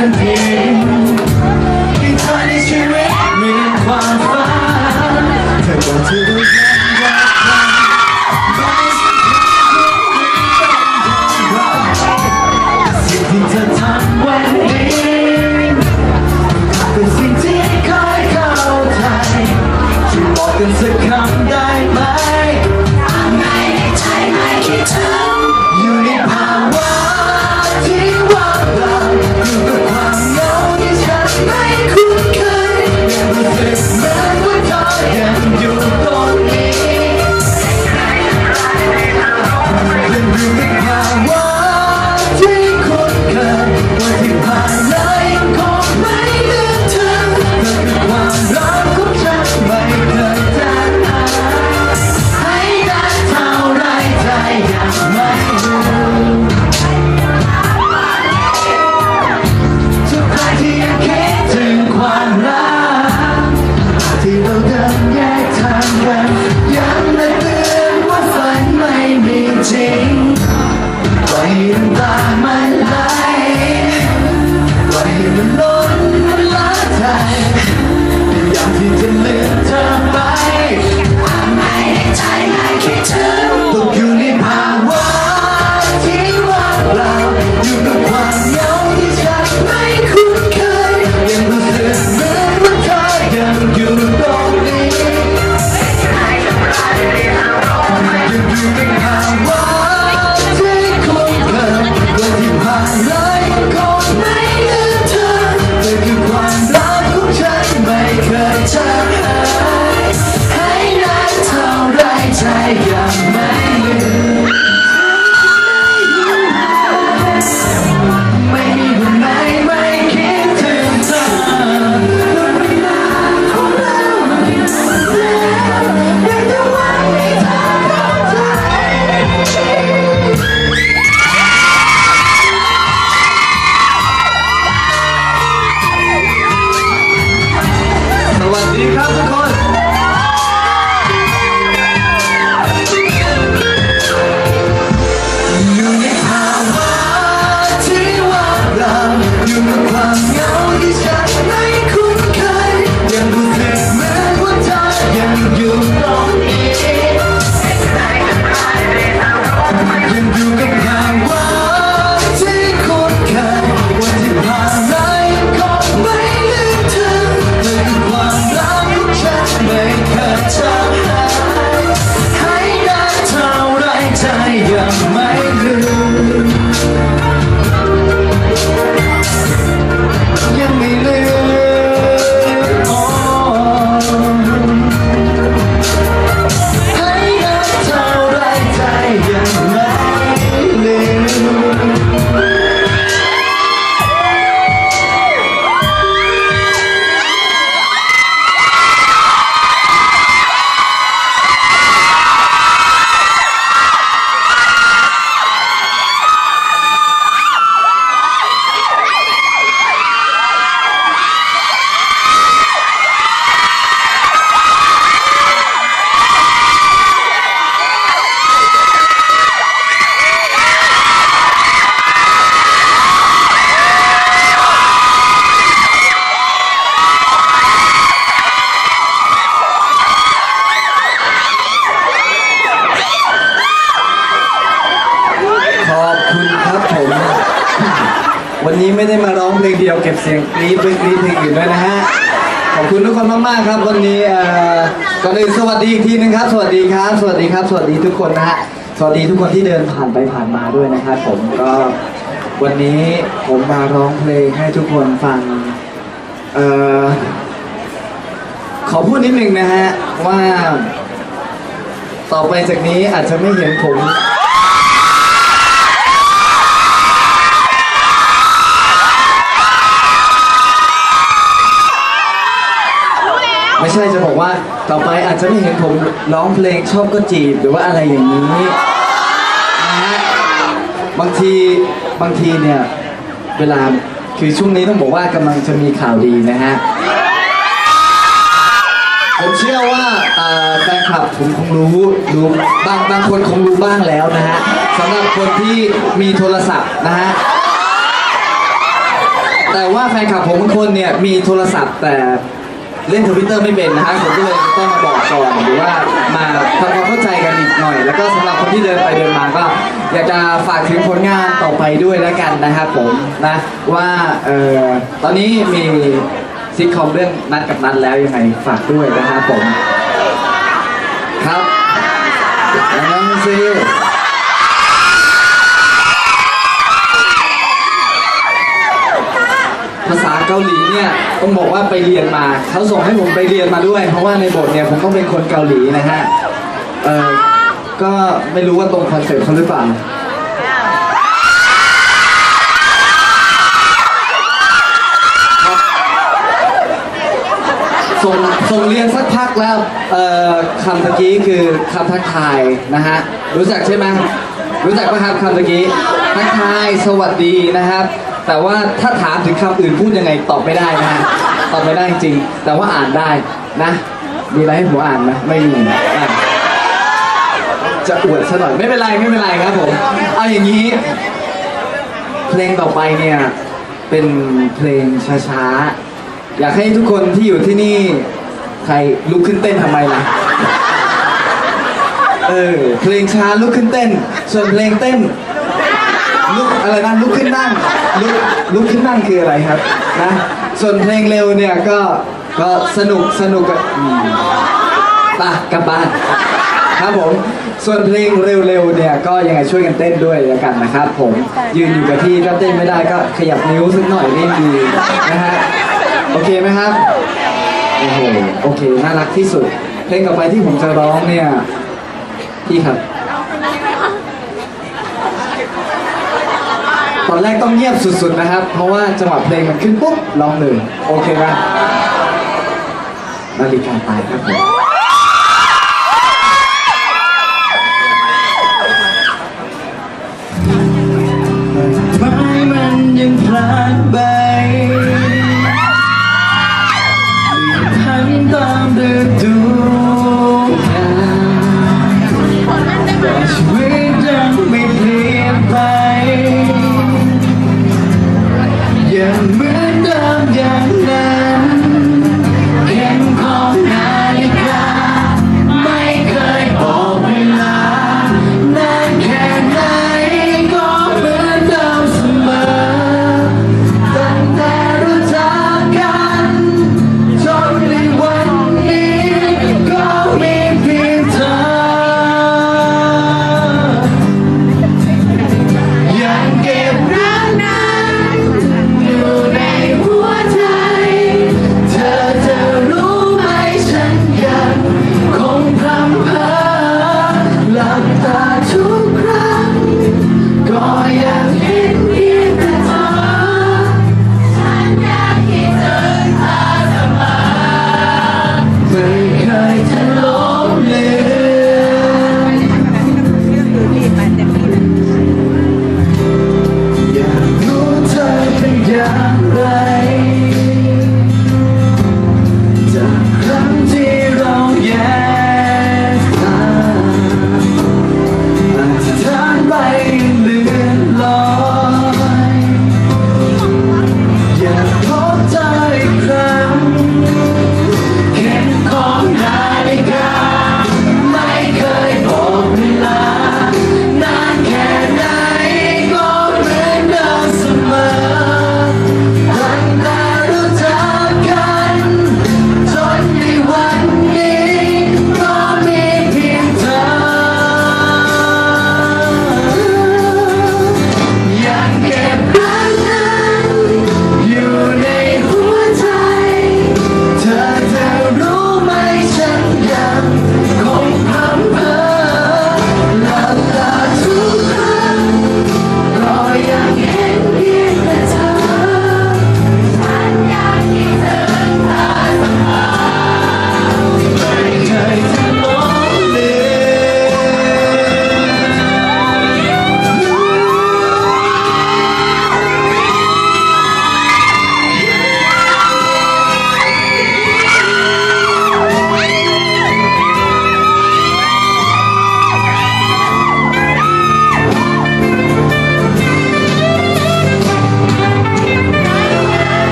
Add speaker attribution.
Speaker 1: มันเพีที่เธอในชีวิตมีความฝันเธอบอกเธอรู้ยังรักกันไม่สำคัญไม่ต้องรอสิ่งที่เธอทำวันนี้เป็นสิ่งที่คอยเข้าใจช่วยบอกกันสักคำได้ไหม
Speaker 2: ไม่ในใจไม่คิดถึง
Speaker 1: อ ไม่ได้มาร้อ
Speaker 2: ง
Speaker 1: เพ
Speaker 3: ลงเดียวเก็บเสียงกรี๊ดเพื่อกรี๊ดเพลงอื่นด้วยนะฮะขอบคุณทุกคนมากๆครับวันนี้เอ่อก่อนอื่นสวัสดีอีกทีนึงครับ สวัสดีครับ สวัสดีครับ สวัสดีทุกคนนะฮะสวัสดีทุกคนที่เดินผ่านไปผ่านมาด้วยนะครับผมก็วันนี้ผมมาร้องเพลงให้ทุกคนฟังเอ่อขอพูดนิดนึงนะฮะว่า ต่อไปจากนี้อาจจะไม่เห็นผม ไม่ใช่จะบอกว่าต่อไปอาจจะไม่เห็นผมร้องเพลงชอบก็จีบหรือว่าอะไรอย่างนี้นะฮะบางทีบางทีเนี่ยเวลาคือช่วงนี้ต้องบอกว่ากำลังจะมีข่าวดีนะฮะผมเชื่อว่าเอ่อแฟนคลับผมคงรู้รู้บางบางคนคงรู้บ้างแล้วนะฮะสำหรับคนที่มีโทรศัพท์นะฮะ แต่ว่าแฟนคลับผมบางคนเนี่ยมีโทรศัพท์แต่ เล่นทวิตเตอร์ไม่เป็นนะฮะผมก็เลยต้องมาบอกก่อนหรือว่ามาทำความเข้าใจกันอีกหน่อย แล้วก็สำหรับคนที่เดินไปเดินมาก็ อยากจะฝากถึงผลงานต่อไปด้วยแล้วกันนะครับผมนะว่าเอ่อตอนนี้มีซิทคอมเรื่องนัดกับนัดแล้วยังไงฝากด้วยนะครับผม ครับนั่นสิ เกาหลีเนี่ยต้องบอกว่าไปเรียนมาเขาส่งให้ผมไปเรียนมาด้วย เพราะว่าในบทเนี่ยผมต้องเป็นคนเกาหลีนะฮะเออก็ไม่รู้ว่าตรงคอนเซ็ปต์เขาหรือเปล่าส่งส่งเรียนสักพักแล้วเอ่อคำตะกี้คือคำทักทายนะฮะรู้จักใช่ไหมรู้จักไหมครับคำตะกี้ทักทายสวัสดีนะครับ แต่ว่าถ้าถามถึงคำอื่นพูดยังไงตอบไม่ได้นะฮะตอบไม่ได้จริงแต่ว่าอ่านได้นะ มีอะไรให้ผมอ่านไหมไม่มีอะจะอวดซะหน่อยไม่เป็นไรไม่เป็นไรครับผม เอาอย่างนี้ เพลงต่อไปเนี่ย เป็นเพลงช้าๆ อยากให้ทุกคนที่อยู่ที่นี่ ใครลุกขึ้นเต้นทำไมล่ะ เออ เพลงช้าลุกขึ้นเต้น ส่วนเพลงเต้น ลุกอะไรนะลุกขึ้นนั่งลุกลุกขึ้นนั่งคืออะไรครับนะส่วนเพลงเร็วเนี่ยก็ก็สนุกสนุกกับอืมไปกลับบ้านครับผมส่วนเพลงเร็วๆเนี่ยก็ยังไงช่วยกันเต้นด้วยแล้วกันนะครับ ผมยืนอยู่กับที่ก็เต้นไม่ได้ก็ขยับนิ้วสักหน่อยนี่ดีนะฮะโอเคไหมครับโอ้โหโอเคน่ารักที่สุด เพลงต่อไปที่ผมจะร้องเนี่ยพี่ครับ ตอนแรกต้องเงียบสุดๆนะครับ เพราะว่าจังหวะเพลงมันขึ้นปุ๊บร้องหนึ่งโอเคไหมนาฬิกาตายครับผม